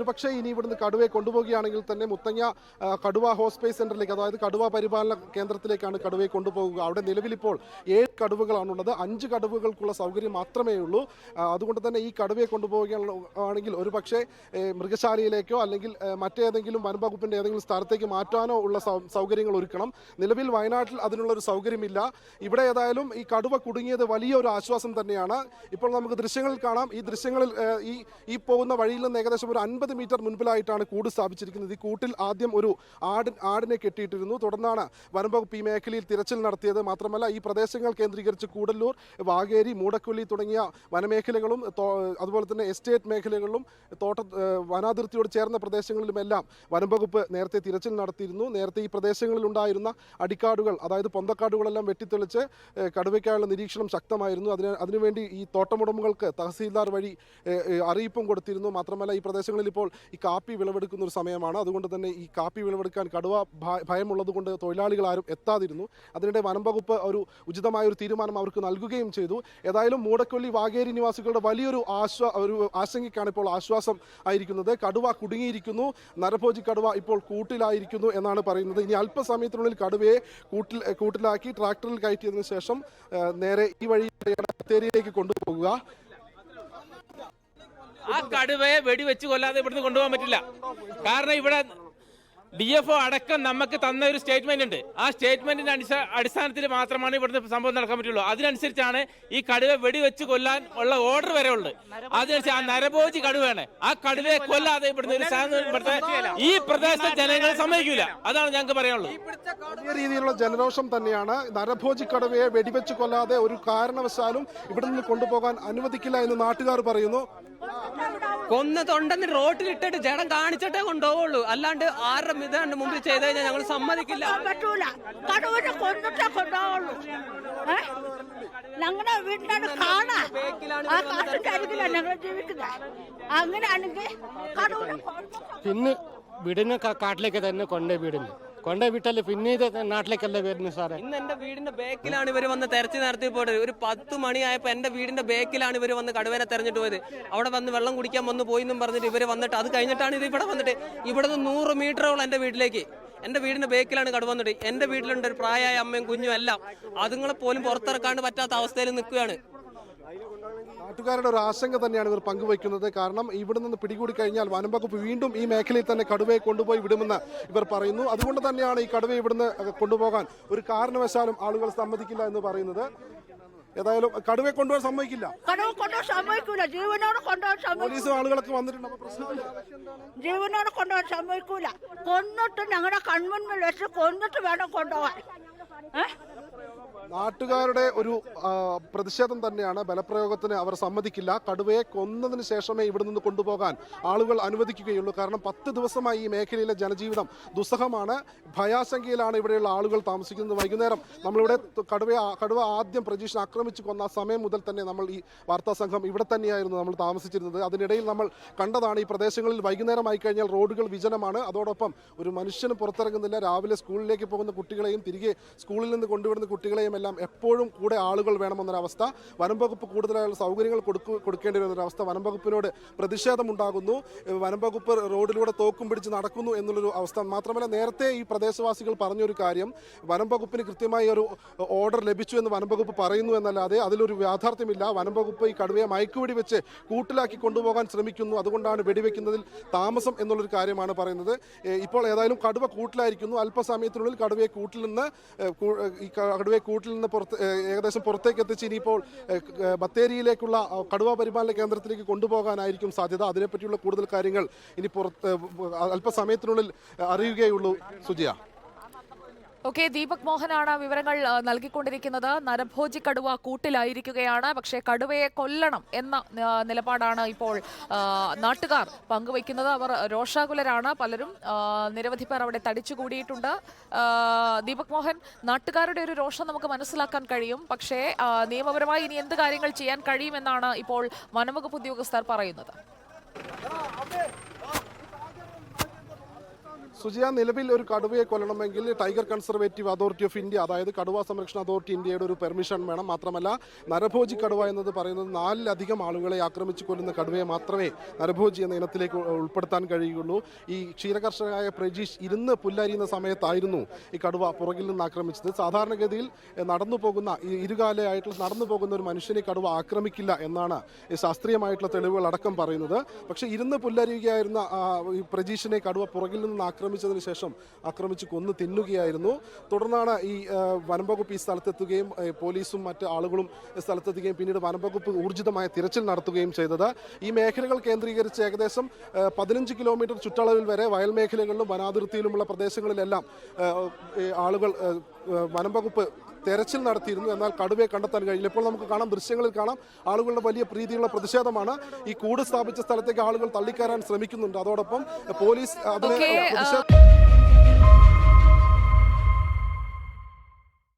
ഒരുപക്ഷെ ഇനി ഇവിടുന്ന് കടുവയെ കൊണ്ടുപോവുകയാണെങ്കിൽ തന്നെ മുത്തങ്ങ കടുവ ഹോസ്പേസ് സെന്ററിലേക്ക് അതായത് കടുവ പരിപാലന കേന്ദ്രത്തിലേക്കാണ് കടുവയെ കൊണ്ടുപോകുക അവിടെ നിലവിലിപ്പോൾ ഏഴ് കടുവകളാണുള്ളത്. അഞ്ച് കടുവകൾക്കുള്ള സൗകര്യം മാത്രമേ ഉള്ളൂ. അതുകൊണ്ട് തന്നെ ഈ കടുവയെ കൊണ്ടുപോവുകയാണെങ്കിൽ ഒരുപക്ഷെ മൃഗശാലയിലേക്കോ അല്ലെങ്കിൽ മറ്റേതെങ്കിലും വനംവകുപ്പിന്റെ ഏതെങ്കിലും സ്ഥലത്തേക്ക് മാറ്റാനോ ഉള്ള സൗകര്യങ്ങൾ ഒരുക്കണം. നിലവിൽ വയനാട്ടിൽ അതിനുള്ള ഒരു സൗകര്യമില്ല. ഇവിടെ ഏതായാലും ഈ കടുവ കുടുങ്ങിയത് വലിയൊരു ആശ്വാസം തന്നെയാണ്. ഇപ്പോൾ നമുക്ക് ദൃശ്യങ്ങളിൽ കാണാം. ഈ ദൃശ്യങ്ങളിൽ ഈ ഈ പോകുന്ന വഴിയിൽ നിന്ന് ഏകദേശം ഒരു അൻപത് മീറ്റർ മുൻപിലായിട്ടാണ് കൂട് സ്ഥാപിച്ചിരിക്കുന്നത്. ഈ കൂട്ടിൽ ആദ്യം ഒരു ആട് ആടിനെ കെട്ടിയിട്ടിരുന്നു. തുടർന്നാണ് വനംവകുപ്പ് ഈ മേഖലയിൽ തിരച്ചിൽ നടത്തിയത്. മാത്രമല്ല ഈ പ്രദേശങ്ങൾ കേന്ദ്രീകരിച്ച് കൂടല്ലൂർ വാഗേരി മൂടക്കൊല്ലി തുടങ്ങിയ വനമേഖലകളും അതുപോലെ തന്നെ എസ്റ്റേറ്റ് മേഖലകളിലും തോട്ട വനാതിർത്തിയോട് ചേർന്ന പ്രദേശങ്ങളിലുമെല്ലാം വനംവകുപ്പ് നേരത്തെ തിരച്ചിൽ നടത്തിയിരുന്നു. നേരത്തെ ഈ പ്രദേശങ്ങളിൽ ഉണ്ടായിരുന്ന അടിക്കാടുകൾ അതായത് പൊന്തക്കാടുകളെല്ലാം വെട്ടിത്തെളിച്ച് കടുവയ്ക്കായുള്ള നിരീക്ഷണം ശക്തമായിരുന്നു. അതിന് അതിനുവേണ്ടി ഈ തോട്ടമുടമകൾക്ക് തഹസീൽദാർ വഴി അറിയിപ്പും കൊടുത്തിരുന്നു. മാത്രമല്ല ഈ പ്രദേശങ്ങളിൽ ഇപ്പോൾ ഈ കാപ്പി വിളവെടുക്കുന്ന ഒരു സമയമാണ്. അതുകൊണ്ട് തന്നെ ഈ കാപ്പി വിളവെടുക്കാൻ കടുവ ഭയമുള്ളത് കൊണ്ട് തൊഴിലാളികൾ ആരും എത്താതിരുന്നു. അതിനിടെ വനം വകുപ്പ് ഒരു ഉചിതമായ ഒരു തീരുമാനം അവർക്ക് നൽകുകയും ചെയ്തു. ഏതായാലും മൂടക്കൊല്ലി വാഗേരി നിവാസികളുടെ വലിയൊരു ആശ്വാ ഒരു ആശങ്കയ്ക്കാണ് ഇപ്പോൾ ആശ്വാസം ആയിരിക്കുന്നത്. കടുവ കുടുങ്ങിയിരിക്കുന്നു. നരഭോജി കടുവ ഇപ്പോൾ കൂട്ടിലായിരിക്കുന്നു എന്നാണ് പറയുന്നത്. ഇനി അല്പസമയത്തിനുള്ളിൽ കടുവയെ കൂട്ടിൽ കൂട്ടിലാക്കി ട്രാക്ടറിൽ കയറ്റിയതിനു ശേഷം നേരെ ഈ വഴി ബത്തേരിയിലേക്ക് കൊണ്ടുപോകുക. കടുവയെ വെടിവെച്ച് കൊല്ലാതെ ഇവിടുന്ന് കൊണ്ടുപോകാൻ പറ്റില്ല. കാരണം ഇവിടെ ഡി എഫ് ഒ അടക്കം നമുക്ക് തന്ന ഒരു സ്റ്റേറ്റ്മെന്റ് ഉണ്ട്. ആ സ്റ്റേറ്റ്മെന്റിന്റെ അടിസ്ഥാന അടിസ്ഥാനത്തിൽ മാത്രമാണ് ഇവിടുന്ന് സംഭവം നടക്കാൻ പറ്റുള്ളൂ. അതിനനുസരിച്ചാണ് ഈ കടുവ വെടിവെച്ച് കൊല്ലാൻ ഉള്ള ഓർഡർ വരെ ഉള്ളത്. അതിനനുസരിച്ച് ആ നരഭോജി കടുവയാണ്. ആ കടുവയെ കൊല്ലാതെ ഇവിടുന്ന് ഒരു ഇവിടുത്തെ ഈ പ്രദേശത്തെ ജനങ്ങൾ സമ്മതിക്കില്ല അതാണ് ഞങ്ങൾക്ക് പറയാനുള്ളത്. രീതിയിലുള്ള ജനരോഷം തന്നെയാണ് നരഭോജി കടുവയെ വെടിവെച്ച് കൊല്ലാതെ ഒരു കാരണവശാലും ഇവിടെ നിന്ന് കൊണ്ടുപോകാൻ അനുവദിക്കില്ല എന്ന് നാട്ടുകാർ പറയുന്നു. കൊന്ന് തൊണ്ടെന്ന് റോട്ടിലിട്ടിട്ട് ജഡം കാണിച്ചിട്ടേ കൊണ്ടുപോകുള്ളൂ അല്ലാണ്ട് ആരുടെ മിതാണ്ട് മുമ്പിൽ ചെയ്ത് കഴിഞ്ഞാൽ ഞങ്ങൾ സമ്മതിക്കില്ല. പറ്റൂല. കടുവിനെ കൊന്നിട്ടേ കൊണ്ടുപോകുള്ളൂ ഏ? ഞങ്ങളുടെ വീട്ടിലാണ് കാണാ. ആ കാട്ടിന്റെ അരികിലാണ് ഞങ്ങൾ ജീവിക്കുന്നത് അങ്ങനെയാണെങ്കിൽ കടുവനെ പിന്നെ വീടിനെ കാട്ടിലേക്ക് തന്നെ കൊണ്ടേ വീടുന്നു. കൊണ്ടേ വിട്ടല്ലേ? പിന്നെ ഇത് നാട്ടിലേക്കല്ല വരുന്നു സാറേ? ഇന്ന് എന്റെ വീടിന്റെ ബാക്കിലാണ് ഇവർ വന്ന് തെരച്ചു നടത്തി പോയത്. ഒരു പത്ത് മണിയായപ്പോ എന്റെ വീടിന്റെ ബാക്കിലാണ് ഇവർ വന്ന് കടുവേനെ തെരഞ്ഞിട്ട് പോയത്. അവിടെ വന്ന് വെള്ളം കുടിക്കാൻ വന്ന് പോയി എന്നും പറഞ്ഞിട്ട് ഇവർ വന്നിട്ട് അത് കഴിഞ്ഞിട്ടാണ് ഇത് ഇവിടെ വന്നിട്ട് ഇവിടെ നിന്ന് നൂറ് മീറ്ററോളം എന്റെ വീട്ടിലേക്ക്. എന്റെ വീടിന്റെ ബേക്കിലാണ് കടുവ വന്നിട്ട്. എന്റെ വീട്ടിലുണ്ട് ഒരു പ്രായമായ അമ്മയും കുഞ്ഞും എല്ലാം. അതുങ്ങളെ പോലും പുറത്തിറക്കാണ്ട് പറ്റാത്ത അവസ്ഥയിൽ നിൽക്കുകയാണ്. നാട്ടുകാരുടെ ഒരു ആശങ്ക തന്നെയാണ് ഇവർ പങ്കുവയ്ക്കുന്നത്. കാരണം ഇവിടെ നിന്ന് പിടികൂടി കഴിഞ്ഞാൽ വനം വകുപ്പ് വീണ്ടും ഈ മേഖലയിൽ തന്നെ കടുവയെ കൊണ്ടുപോയി വിടുമെന്ന് ഇവർ പറയുന്നു. അതുകൊണ്ട് തന്നെയാണ് ഈ കടുവയെ ഇവിടുന്ന് കൊണ്ടുപോകാൻ ഒരു കാരണവശാലും ആളുകൾ സമ്മതിക്കില്ല എന്ന് പറയുന്നത്. ഏതായാലും കടുവയെ കൊണ്ടുപോകാൻ സമ്മതിക്കില്ല. കടുവ കൊണ്ടുപോകാൻ സമ്മതിക്കൂല. ജീവനോട് കൊണ്ടുപോകാൻ പോലീസും ആളുകളൊക്കെ വന്നിട്ടുണ്ട്. അപ്പൊ പ്രശ്നമില്ല ജീവനോട് കൊണ്ടുപോകാൻ സമ്മതിക്കൂല. കൊന്നിട്ട് ഞങ്ങളുടെ കൺമുൻപിൽ വെച്ച് കൊന്നിട്ട് വേണം കൊണ്ടുപോകാൻ? നാട്ടുകാരുടെ ഒരു പ്രതിഷേധം തന്നെയാണ് ബലപ്രയോഗത്തിന് അവർ സമ്മതിക്കില്ല. കടുവയെ കൊന്നതിന് ശേഷമേ ഇവിടെ നിന്ന് കൊണ്ടുപോകാൻ ആളുകൾ അനുവദിക്കുകയുള്ളൂ. കാരണം പത്ത് ദിവസമായി ഈ മേഖലയിലെ ജനജീവിതം ദുസ്സഹമാണ്. ഭയാശങ്കയിലാണ് ഇവിടെയുള്ള ആളുകൾ താമസിക്കുന്നത്. വൈകുന്നേരം നമ്മളിവിടെ കടുവയെ കടുവ ആദ്യം പ്രജീഷിനെ ആക്രമിച്ചു കൊന്ന സമയം മുതൽ തന്നെ നമ്മൾ ഈ വാർത്താ സംഘം ഇവിടെ തന്നെയായിരുന്നു നമ്മൾ താമസിച്ചിരുന്നത്. അതിനിടയിൽ നമ്മൾ കണ്ടതാണ് ഈ പ്രദേശങ്ങളിൽ വൈകുന്നേരമായി കഴിഞ്ഞാൽ റോഡുകൾ വിജനമാണ്. അതോടൊപ്പം ഒരു മനുഷ്യനും പുറത്തിറങ്ങുന്നില്ല. രാവിലെ സ്കൂളിലേക്ക് പോകുന്ന കുട്ടികളെയും തിരികെ സ്കൂളിൽ നിന്ന് കൊണ്ടുവിടുന്ന കുട്ടികളെയും എല്ലാം എപ്പോഴും കൂടെ ആളുകൾ വേണമെന്നൊരവസ്ഥ. വനം വകുപ്പ് കൂടുതലായുള്ള സൗകര്യങ്ങൾ കൊടുക്കു കൊടുക്കേണ്ടി വരുന്നൊരവസ്ഥ വനം വകുപ്പിനോട് പ്രതിഷേധമുണ്ടാകുന്നു. വനം വകുപ്പ് റോഡിലൂടെ തോക്കും പിടിച്ച് നടക്കുന്നു എന്നുള്ളൊരു അവസ്ഥ. മാത്രമല്ല നേരത്തെ ഈ പ്രദേശവാസികൾ പറഞ്ഞൊരു കാര്യം വനം വകുപ്പിന് കൃത്യമായി ഒരു ഓർഡർ ലഭിച്ചു എന്ന് വനം വകുപ്പ് പറയുന്നു എന്നല്ലാതെ അതിലൊരു യാഥാർത്ഥ്യമില്ല. വനം വകുപ്പ് ഈ കടുവയെ മയക്കുവെടി വെച്ച് കൂട്ടിലാക്കി കൊണ്ടുപോകാൻ ശ്രമിക്കുന്നു. അതുകൊണ്ടാണ് വെടിവെക്കുന്നതിൽ താമസം എന്നുള്ളൊരു കാര്യമാണ് പറയുന്നത്. ഇപ്പോൾ ഏതായാലും കടുവ കൂട്ടിലായിരിക്കുന്നു. അല്പസമയത്തിനുള്ളിൽ കടുവയെ കൂട്ടിൽ നിന്ന് ഈ കടുവയെ കൂട്ടിൽ നിന്ന് പുറത്ത് ഏകദേശം പുറത്തേക്ക് എത്തിച്ച് ഇനിയിപ്പോൾ ബത്തേരിയിലേക്കുള്ള കടുവ പരിപാലന കേന്ദ്രത്തിലേക്ക് കൊണ്ടുപോകാനായിരിക്കും സാധ്യത. അതിനെപ്പറ്റിയുള്ള കൂടുതൽ കാര്യങ്ങൾ ഇനി പുറത്ത് അല്പസമയത്തിനുള്ളിൽ അറിയുകയുള്ളൂ സുജിയ. ഓക്കെ ദീപക് മോഹനാണ് വിവരങ്ങൾ നൽകിക്കൊണ്ടിരിക്കുന്നത്. നരഭോജി കടുവ കൂട്ടിലായിരിക്കുകയാണ്. പക്ഷേ കടുവയെ കൊല്ലണം എന്ന നിലപാടാണ് ഇപ്പോൾ നാട്ടുകാർ പങ്കുവയ്ക്കുന്നത്. അവർ രോഷാകുലരാണ്. പലരും നിരവധി പേർ അവിടെ തടിച്ചുകൂടിയിട്ടുണ്ട്. കൂടിയിട്ടുണ്ട് ദീപക് മോഹൻ നാട്ടുകാരുടെ ഒരു രോഷം നമുക്ക് മനസ്സിലാക്കാൻ കഴിയും. പക്ഷേ നിയമപരമായി ഇനി എന്ത് കാര്യങ്ങൾ ചെയ്യാൻ കഴിയുമെന്നാണ് ഇപ്പോൾ വനംവകുപ്പ് ഉദ്യോഗസ്ഥർ പറയുന്നത്. സുജിയ നിലവിൽ ഒരു കടുവയെ കൊല്ലണമെങ്കിൽ tiger conservative authority of India അതായത് കടുവ സംരക്ഷണ അതോറിറ്റി ഇന്ത്യയുടെ ഒരു പെർമിഷൻ വേണം. മാത്രമല്ല നരഭോജി കടുവ എന്നത് പറയുന്നത് നാലിലധികം ആളുകളെ ആക്രമിച്ചു കൊല്ലുന്ന കടുവയെ മാത്രമേ നരഭോജി എന്ന ഇനത്തിലേക്ക് ഉൾപ്പെടുത്താൻ കഴിയുള്ളൂ ഈ ക്ഷീരകർഷകനായ പ്രജീഷ് ഇരുന്ന് പുല്ലരിയുന്ന സമയത്തായിരുന്നു ഈ കടുവ പുറകിൽ നിന്ന് ആക്രമിച്ചത്. സാധാരണഗതിയിൽ നടന്നു പോകുന്ന ഈ ഇരുകാലയായിട്ടുള്ള നടന്നു പോകുന്ന ഒരു മനുഷ്യനെ കടുവ ആക്രമിക്കില്ല എന്നാണ് ശാസ്ത്രീയമായിട്ടുള്ള തെളിവുകൾ അടക്കം പറയുന്നത്. പക്ഷേ ഇരുന്ന് പുല്ലരിയുകയായിരുന്ന പ്രജീഷിനെ കടുവ പുറകിൽ നിന്ന് ആക്രമിച്ചതിന് ശേഷം ആക്രമിച്ച് കൊന്നു തിന്നുകയായിരുന്നു. തുടർന്നാണ് ഈ വനംവകുപ്പ് ഈ സ്ഥലത്തെത്തുകയും പോലീസും മറ്റ് ആളുകളും സ്ഥലത്തെത്തുകയും പിന്നീട് വനംവകുപ്പ് ഊർജിതമായ തിരച്ചിൽ നടത്തുകയും ചെയ്തത്. ഈ മേഖലകൾ കേന്ദ്രീകരിച്ച് ഏകദേശം പതിനഞ്ച് കിലോമീറ്റർ ചുറ്റളവിൽ വരെ വയൽ മേഖലകളിലും വനാതിർത്തിയിലുമുള്ള പ്രദേശങ്ങളിലെല്ലാം ആളുകൾ വനംവകുപ്പ് തെരച്ചിൽ നടത്തിയിരുന്നു. എന്നാൽ കടുവയെ കണ്ടെത്താൻ കഴിയില്ല. ഇപ്പോൾ നമുക്ക് കാണാം ദൃശ്യങ്ങളിൽ കാണാം ആളുകളുടെ വലിയ പ്രീതിയുള്ള പ്രതിഷേധമാണ്. ഈ കൂട് സ്ഥാപിച്ച സ്ഥലത്തേക്ക് ആളുകൾ തള്ളിക്കയറാൻ ശ്രമിക്കുന്നുണ്ട്. അതോടൊപ്പം പോലീസ് അതിനെ പ്രതിഷേധ